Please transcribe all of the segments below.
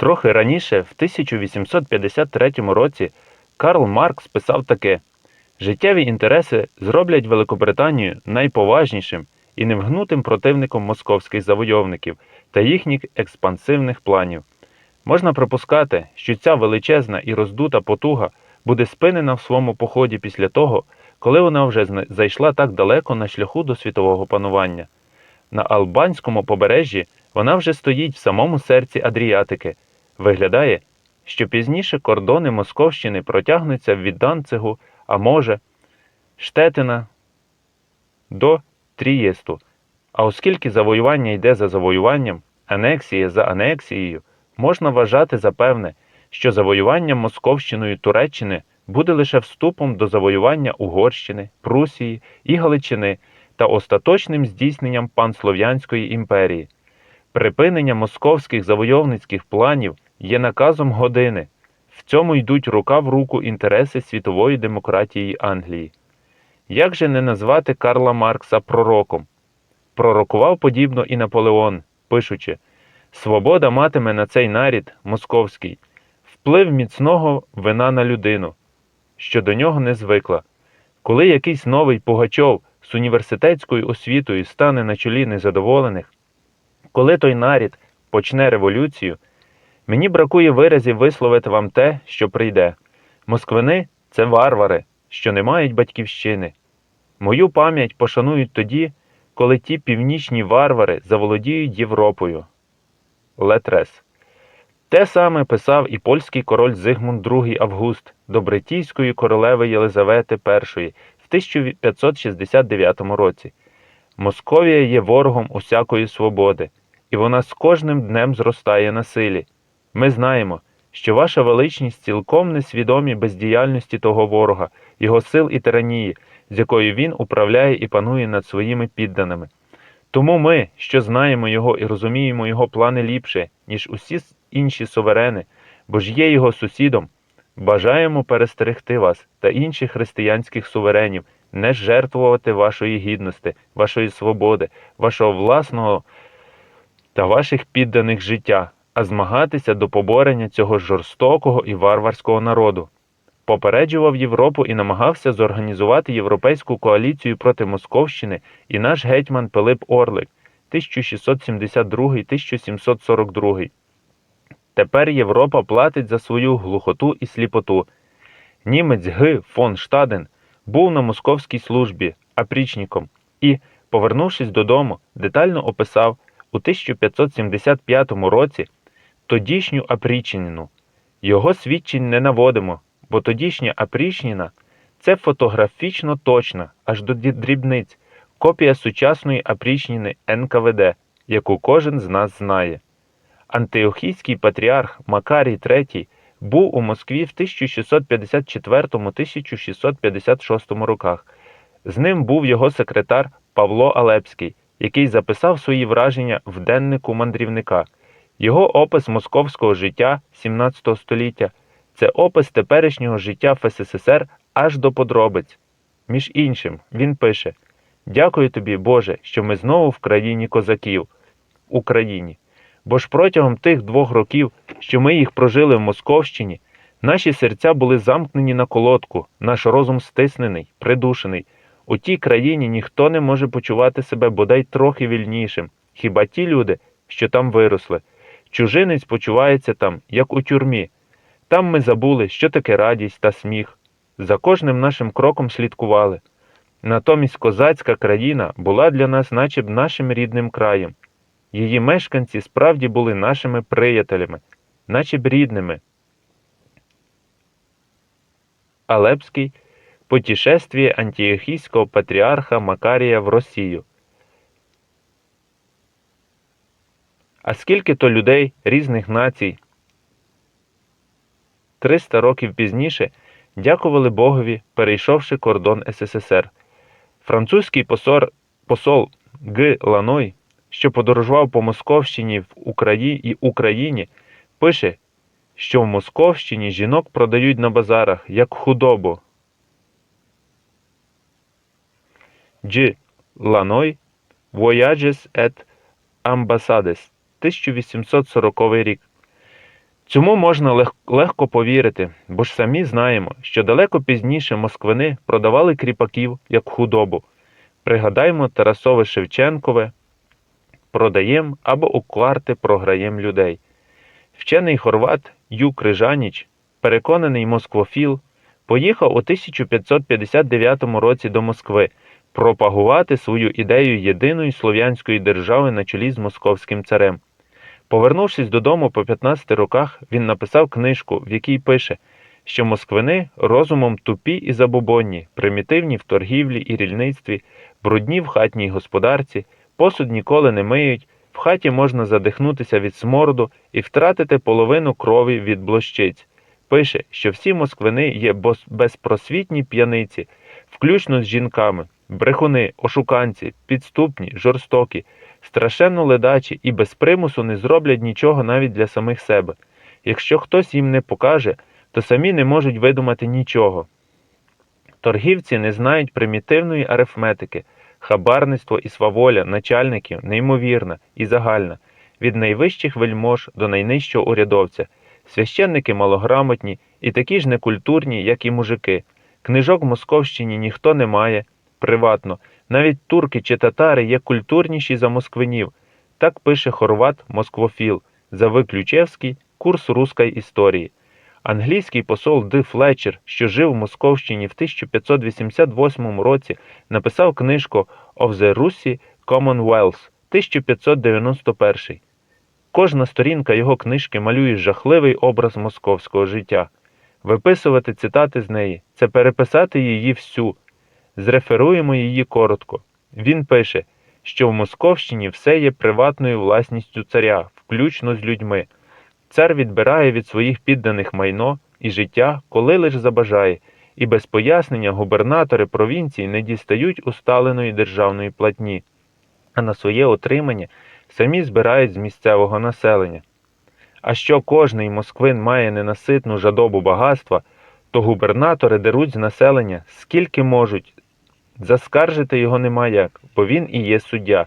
Трохи раніше, в 1853 році, Карл Маркс писав таке: Життєві інтереси зроблять Великобританію найповажнішим і невгнутим противником московських завойовників та їхніх експансивних планів. Можна припускати, що ця величезна і роздута потуга буде спинена в своєму поході після того, коли вона вже зайшла так далеко на шляху до світового панування. На Албанському побережжі вона вже стоїть в самому серці Адріатики. Виглядає, що пізніше кордони Московщини протягнуться від Данцигу, а може, Штетина до Трієсту. А оскільки завоювання йде за завоюванням, анексія за анексією, можна вважати за певне, що завоювання Московщиною Туреччини буде лише вступом до завоювання Угорщини, Прусії і Галичини та остаточним здійсненням панслов'янської імперії. Припинення московських завойовницьких планів є наказом години. В цьому йдуть рука в руку інтереси світової демократії Англії. Як же не назвати Карла Маркса пророком? Пророкував подібно і Наполеон, пишучи: Свобода матиме на цей нарід московський вплив міцного вина на людину, що до нього не звикла. Коли якийсь новий Пугачов з університетською освітою стане на чолі незадоволених, коли той нарід почне революцію, мені бракує виразів висловити вам те, що прийде. Москвини це варвари, що не мають батьківщини. Мою пам'ять пошанують тоді, коли ті північні варвари заволодіють Європою. Летрес. Те саме писав і польський король Зигмунд II Август до Бретійської королеви Єлизавети І в 1569 році. Московія є ворогом усякої свободи, і вона з кожним днем зростає на силі. Ми знаємо, що ваша величність цілком несвідомі бездіяльності того ворога, його сил і тиранії, з якою він управляє і панує над своїми підданими. Тому ми, що знаємо його і розуміємо його плани ліпше, ніж усі інші суверени, бо ж є його сусідом, бажаємо перестерегти вас та інших християнських суверенів, не жертвувати вашої гідності, вашої свободи, вашого власного та ваших підданих життя, а змагатися до поборення цього жорстокого і варварського народу. Попереджував Європу і намагався зорганізувати європейську коаліцію проти Московщини і наш гетьман Пилип Орлик 1672-1742. Тепер Європа платить за свою глухоту і сліпоту. Німець Г. фон Штаден був на московській службі апрічником і, повернувшись додому, детально описав у 1575 році тодішню апрічнину. Його свідчень не наводимо, бо тодішня апрічніна це фотографічно точна, аж до дрібниць, копія сучасної апрічніни НКВД, яку кожен з нас знає. Антиохійський патріарх Макарій III був у Москві в 1654-1656 роках. З ним був його секретар Павло Алепський, який записав свої враження в деннику мандрівника. Його опис московського життя 17 століття це опис теперішнього життя в СССР аж до подробиць. Між іншим, він пише: Дякую тобі, Боже, що ми знову в країні козаків, Україні. Бо ж протягом тих двох років, що ми їх прожили в Московщині, наші серця були замкнені на колодку, наш розум стиснений, придушений. У тій країні ніхто не може почувати себе бодай трохи вільнішим, хіба ті люди, що там виросли. Чужинець почувається там, як у тюрмі. Там ми забули, що таке радість та сміх. За кожним нашим кроком слідкували. Натомість козацька країна була для нас наче б нашим рідним краєм. Її мешканці справді були нашими приятелями, наче б рідними. Алепський Путешествие антиохійського патріарха Макарія в Росію. А скільки то людей різних націй 300 років пізніше дякували Богові, перейшовши кордон СССР. Французький посор, посол Г. Ланой, що подорожував по Московщині в Украї... і Україні, пише, що в Московщині жінок продають на базарах як худобу. G. Ланой Voyages et Ambassades 1840 рік. Цьому можна лег- легко повірити, бо ж самі знаємо, що далеко пізніше москвини продавали кріпаків як худобу. Пригадаймо Тарасове Шевченкове продаєм або у кварти програєм людей. Вчений хорват Ю Крижаніч, переконаний москвофіл, поїхав у 1559 році до Москви пропагувати свою ідею єдиної слов'янської держави на чолі з московським царем. Повернувшись додому по 15 роках, він написав книжку, в якій пише, що москвини розумом тупі і забобонні, примітивні в торгівлі і рільництві, брудні в хатній господарці, посуд ніколи не миють, в хаті можна задихнутися від смороду і втратити половину крові від блощиць. Пише, що всі москвини є безпросвітні п'яниці, включно з жінками, брехуни, ошуканці, підступні, жорстокі, страшенно ледачі і без примусу не зроблять нічого навіть для самих себе. Якщо хтось їм не покаже, то самі не можуть видумати нічого. Торгівці не знають примітивної арифметики, хабарництво і сваволя начальників неймовірна і загальна, від найвищих вельмож до найнижчого урядовця. Священники малограмотні і такі ж некультурні, як і мужики. Книжок в Московщині ніхто не має, приватно. Навіть турки чи татари є культурніші за москвинів. Так пише хорват Москвофіл за Ключевський курс руської історії. Англійський посол Д. Флетчер, що жив в Московщині в 1588 році, написав книжку «Of the Russi Commonwealth» 1591. Кожна сторінка його книжки малює жахливий образ московського життя. Виписувати цитати з неї це переписати її всю. Зреферуємо її коротко. Він пише, що в Московщині все є приватною власністю царя, включно з людьми. Цар відбирає від своїх підданих майно і життя, коли лиш забажає, і без пояснення губернатори провінції не дістають усталеної державної платні, а на своє отримання самі збирають з місцевого населення. А що кожний москвин має ненаситну жадобу багатства, то губернатори деруть з населення скільки можуть. Заскаржити його нема як, бо він і є суддя.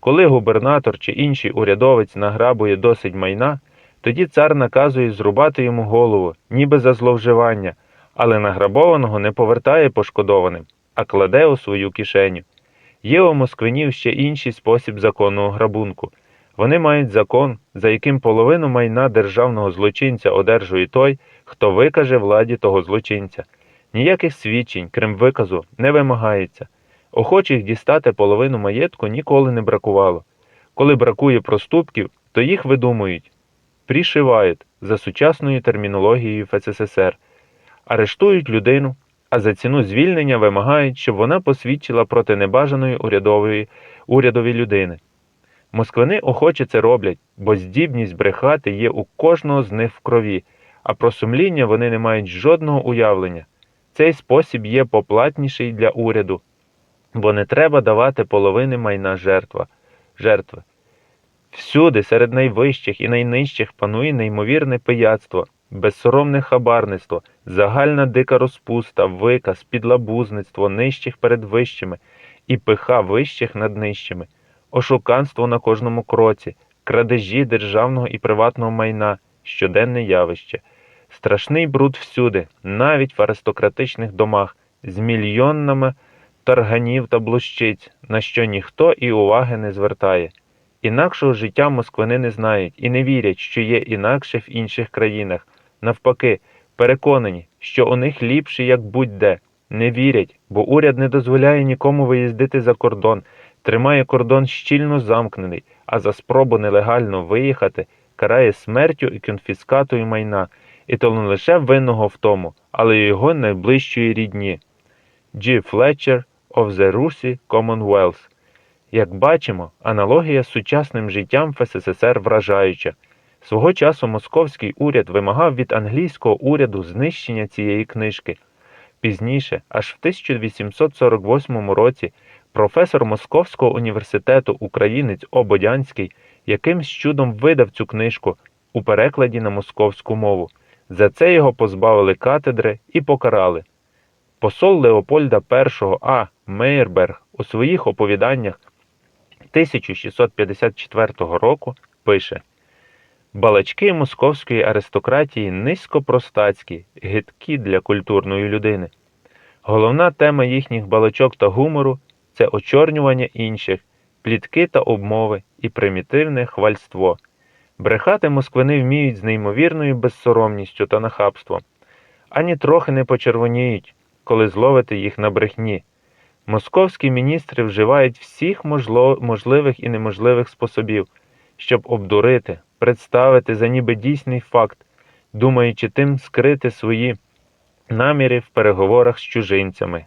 Коли губернатор чи інший урядовець награбує досить майна, тоді цар наказує зрубати йому голову, ніби за зловживання, але награбованого не повертає пошкодованим, а кладе у свою кишеню. Є у москвинів ще інший спосіб законного грабунку. Вони мають закон, за яким половину майна державного злочинця одержує той, хто викаже владі того злочинця. Ніяких свідчень, крім виказу, не вимагається. Охочих дістати половину маєтку ніколи не бракувало. Коли бракує проступків, то їх видумують, пришивають за сучасною термінологією ФССР, арештують людину, а за ціну звільнення вимагають, щоб вона посвідчила проти небажаної урядової, урядові людини. Москвини охоче це роблять, бо здібність брехати є у кожного з них в крові, а про сумління вони не мають жодного уявлення. Цей спосіб є поплатніший для уряду, бо не треба давати половини майна жертва, жертви. Всюди, серед найвищих і найнижчих, панує неймовірне пияцтво, безсоромне хабарництво, загальна дика розпуста, виказ, підлабузництво нижчих перед вищими і пиха вищих над нижчими, ошуканство на кожному кроці, крадежі державного і приватного майна, щоденне явище. Страшний бруд всюди, навіть в аристократичних домах, з мільйонами тарганів та блощиць, на що ніхто і уваги не звертає. Інакшого життя москвини не знають і не вірять, що є інакше в інших країнах. Навпаки, переконані, що у них ліпше як будь-де. Не вірять, бо уряд не дозволяє нікому виїздити за кордон, тримає кордон щільно замкнений, а за спробу нелегально виїхати карає смертю і конфіскатою майна, і то не лише винного в тому, але й його найближчої рідні. G. Fletcher of the Russi Commonwealth як бачимо, аналогія з сучасним життям в СССР вражаюча. Свого часу московський уряд вимагав від англійського уряду знищення цієї книжки. Пізніше, аж в 1848 році, професор Московського університету українець Ободянський якимсь чудом видав цю книжку у перекладі на московську мову. За це його позбавили катедри і покарали. Посол Леопольда І А. Мейерберг у своїх оповіданнях 1654 року пише Балачки московської аристократії низькопростацькі, гидкі для культурної людини. Головна тема їхніх балачок та гумору це очорнювання інших, плітки та обмови і примітивне хвальство. Брехати москвини вміють з неймовірною безсоромністю та нахабством, ані трохи не почервоніють, коли зловити їх на брехні. Московські міністри вживають всіх можливих і неможливих способів, щоб обдурити, представити за ніби дійсний факт, думаючи тим скрити свої наміри в переговорах з чужинцями.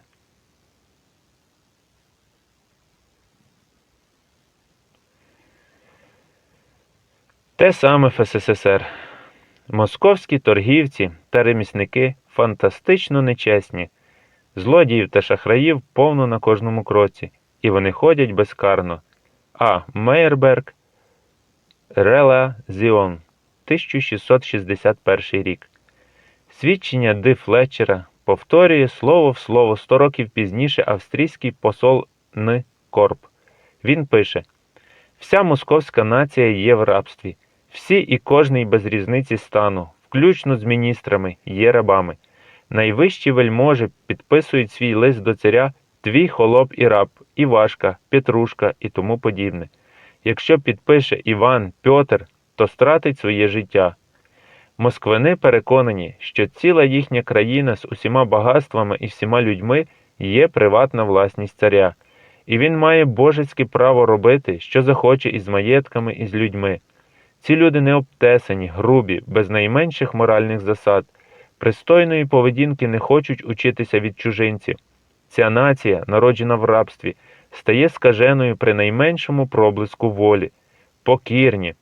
Те саме в СССР. Московські торгівці та ремісники фантастично нечесні. Злодіїв та шахраїв повно на кожному кроці, і вони ходять безкарно. А. Мейерберг Рела Зіон 1661 рік. Свідчення Ди Флетчера повторює слово в слово 100 років пізніше австрійський посол Н. Корп. Він пише: Вся московська нація є в рабстві. Всі і кожний без різниці стану, включно з міністрами, є рабами. Найвищі вельможі підписують свій лист до царя твій холоп і раб, Івашка, Петрушка і тому подібне. Якщо підпише Іван Пьотр, то стратить своє життя. Москвини переконані, що ціла їхня країна з усіма багатствами і всіма людьми є приватна власність царя, і він має божецьке право робити, що захоче із маєтками і з людьми. Ці люди не обтесані, грубі, без найменших моральних засад, пристойної поведінки не хочуть учитися від чужинців. Ця нація, народжена в рабстві, стає скаженою при найменшому проблиску волі, покірні.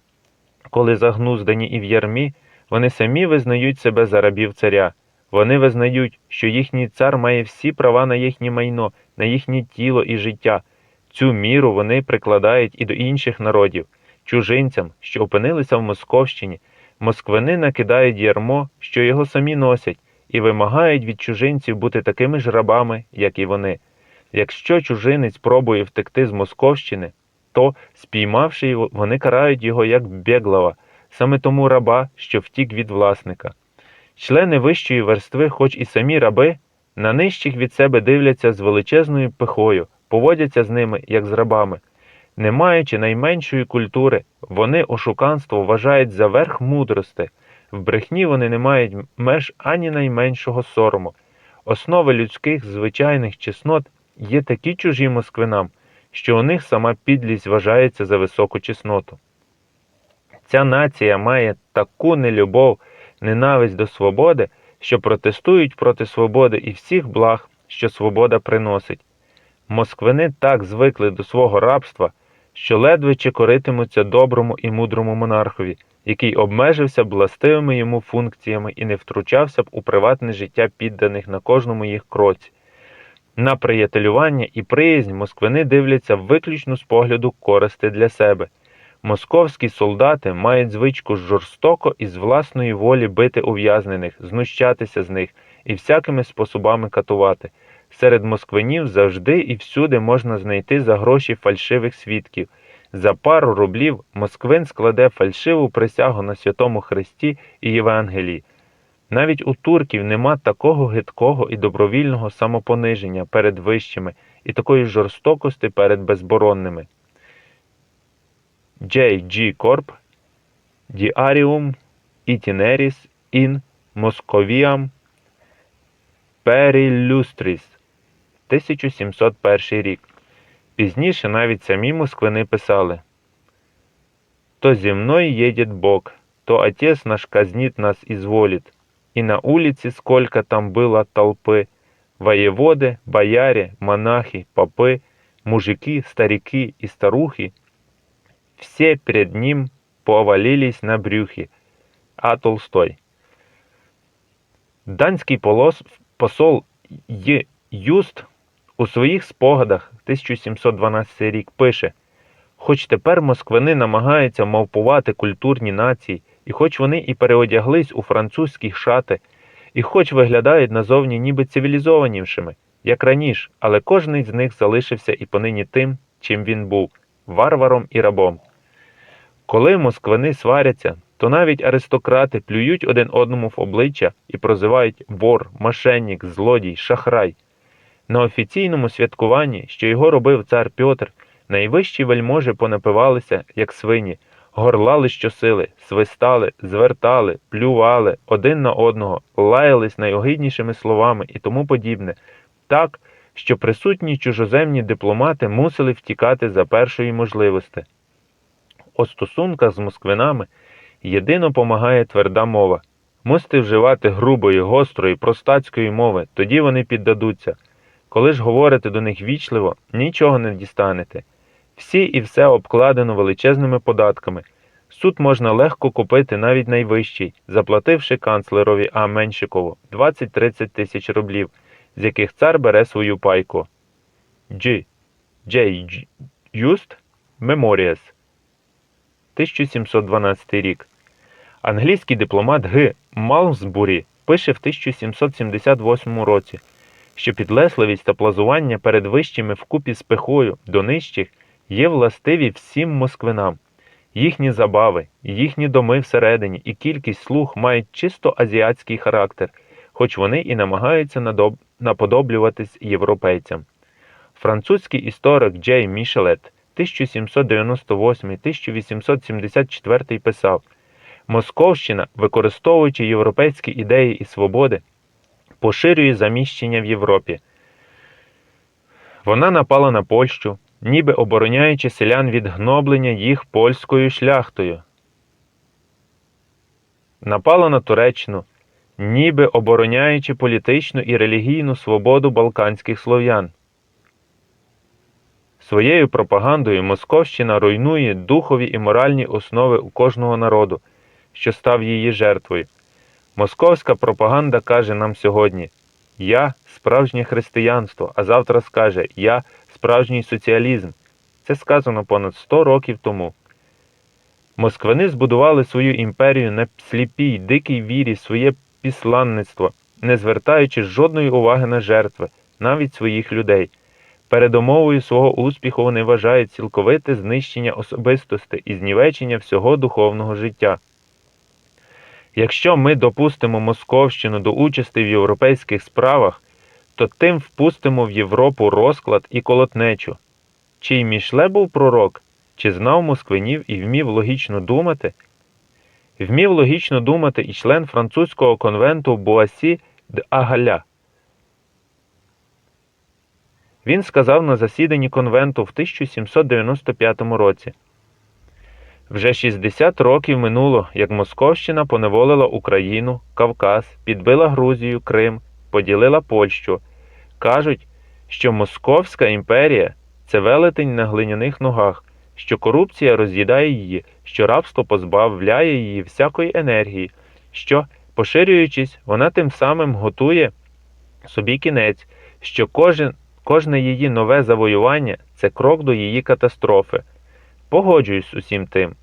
Коли загнуздані і в ярмі, вони самі визнають себе за рабів царя. Вони визнають, що їхній цар має всі права на їхнє майно, на їхнє тіло і життя. Цю міру вони прикладають і до інших народів, чужинцям, що опинилися в Московщині. Москвини накидають ярмо, що його самі носять, і вимагають від чужинців бути такими ж рабами, як і вони. Якщо чужинець пробує втекти з Московщини, то, спіймавши його, вони карають його як бєглава, саме тому раба, що втік від власника. Члени вищої верстви, хоч і самі раби, на нижчих від себе дивляться з величезною пихою, поводяться з ними, як з рабами. Не маючи найменшої культури, вони ошуканство вважають за верх мудрости, в брехні вони не мають меж ані найменшого сорому. Основи людських звичайних чеснот є такі чужі москвинам, що у них сама підлість вважається за високу чесноту. Ця нація має таку нелюбов, ненависть до свободи, що протестують проти свободи і всіх благ, що свобода приносить. Москвини так звикли до свого рабства, що ледве чекоритимуться доброму і мудрому монархові, який обмежився властивими йому функціями і не втручався б у приватне життя підданих на кожному їх кроці. На приятелювання і приязнь москвини дивляться виключно з погляду користи для себе. Московські солдати мають звичку жорстоко і з власної волі бити ув'язнених, знущатися з них і всякими способами катувати. Серед москвинів завжди і всюди можна знайти за гроші фальшивих свідків. За пару рублів москвин складе фальшиву присягу на Святому Христі і Євангелії. Навіть у турків нема такого гидкого і добровільного самопониження перед вищими і такої жорстокості перед безборонними. J. G. Corp. Diarium Itineris in Moscoviam Perillustris 1701 рік. Пізніше навіть самі москвини писали То зі мною едет Бог, то Отец наш казнит нас изволит, и на улице сколько там было толпы, воеводы, бояре, монахи, попы, мужики, старики и старухи, все перед ним повалились на брюхи. А Толстой. Данський полос, посол Й. Юст у своїх спогадах 1712 рік пише Хоч тепер москвини намагаються мавпувати культурні нації, і хоч вони і переодяглись у французькі шати, і хоч виглядають назовні ніби цивілізованішими, як раніше, але кожний з них залишився і понині тим, чим він був варваром і рабом. Коли москвини сваряться, то навіть аристократи плюють один одному в обличчя і прозивають вор, мошенник, злодій, шахрай. На офіційному святкуванні, що його робив цар Пьотр, найвищі вельможі понапивалися, як свині, горлали щосили, свистали, звертали, плювали один на одного, лаялись найогиднішими словами і тому подібне, так, що присутні чужоземні дипломати мусили втікати за першої можливості. У стосунках з москвинами єдино помагає тверда мова. Мусите вживати грубої, гострої, простацької мови, тоді вони піддадуться. Коли ж говорите до них вічливо, нічого не дістанете. Всі і все обкладено величезними податками. Суд можна легко купити навіть найвищий, заплативши канцлерові А. Меншикову 20-30 тисяч рублів, з яких цар бере свою пайку. G. G- Just Memorias 1712 рік. Англійський дипломат Г. Малмсбурі пише в 1778 році, що підлесливість та плазування перед вищими вкупі з пихою до нижчих є властиві всім москвинам. Їхні забави, їхні доми всередині і кількість слуг мають чисто азіатський характер, хоч вони і намагаються наподоблюватись європейцям. Французький історик Джей Мішелет 1798-1874 писав Московщина, використовуючи європейські ідеї і свободи, поширює заміщення в Європі. Вона напала на Польщу, ніби обороняючи селян від гноблення їх польською шляхтою. Напала на Туреччину, ніби обороняючи політичну і релігійну свободу балканських слов'ян. Своєю пропагандою Московщина руйнує духові і моральні основи у кожного народу, що став її жертвою. Московська пропаганда каже нам сьогодні: Я справжнє християнство, а завтра скаже Я справжній соціалізм. Це сказано понад 100 років тому. Москвини збудували свою імперію на сліпій, дикій вірі, своє післанництво, не звертаючи жодної уваги на жертви, навіть своїх людей. Передумовою свого успіху вони вважають цілковите знищення особистості і знівечення всього духовного життя. Якщо ми допустимо Московщину до участі в європейських справах, то тим впустимо в Європу розклад і колотнечу. Чи й Мішле був пророк, чи знав москвинів і вмів логічно думати? Вмів логічно думати і член французького конвенту Буасі д Агаля. Він сказав на засіданні конвенту в 1795 році. Вже 60 років минуло, як Московщина поневолила Україну, Кавказ, підбила Грузію, Крим, поділила Польщу. Кажуть, що Московська імперія це велетень на глиняних ногах, що корупція роз'їдає її, що рабство позбавляє її всякої енергії, що, поширюючись, вона тим самим готує собі кінець, що кожен, кожне її нове завоювання це крок до її катастрофи. Погоджуюсь з усім тим.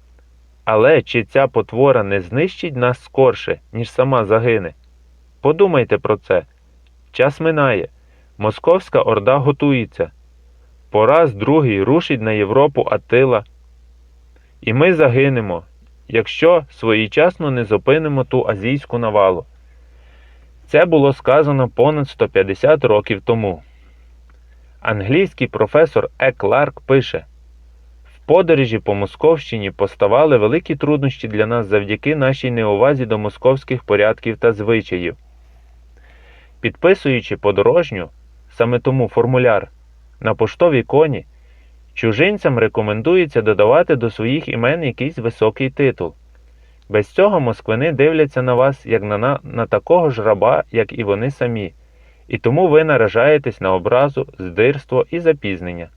Але чи ця потвора не знищить нас скорше, ніж сама загине? Подумайте про це. Час минає. Московська орда готується. Пораз другий рушить на Європу Атила. І ми загинемо, якщо своєчасно не зупинимо ту азійську навалу. Це було сказано понад 150 років тому. Англійський професор Е. Кларк пише подорожі по Московщині поставали великі труднощі для нас завдяки нашій неувазі до московських порядків та звичаїв. Підписуючи подорожню, саме тому формуляр на поштовій коні, чужинцям рекомендується додавати до своїх імен якийсь високий титул. Без цього москвини дивляться на вас як на, на, на такого ж раба, як і вони самі, і тому ви наражаєтесь на образу, здирство і запізнення.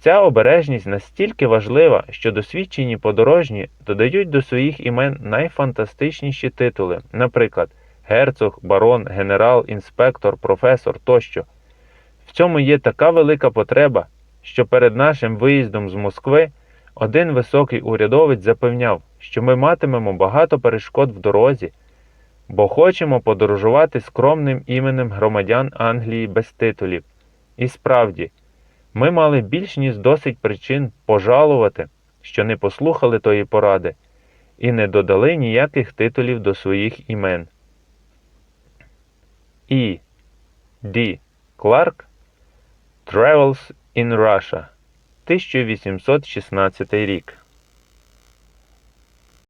Ця обережність настільки важлива, що досвідчені подорожні додають до своїх імен найфантастичніші титули, наприклад, герцог, барон, генерал, інспектор, професор тощо. В цьому є така велика потреба, що перед нашим виїздом з Москви один високий урядовець запевняв, що ми матимемо багато перешкод в дорозі, бо хочемо подорожувати скромним іменем громадян Англії без титулів. І справді, ми мали більш ніж досить причин пожалувати, що не послухали тої поради, і не додали ніяких титулів до своїх імен. І. Ді. Кларк Travels in Russia 1816 рік.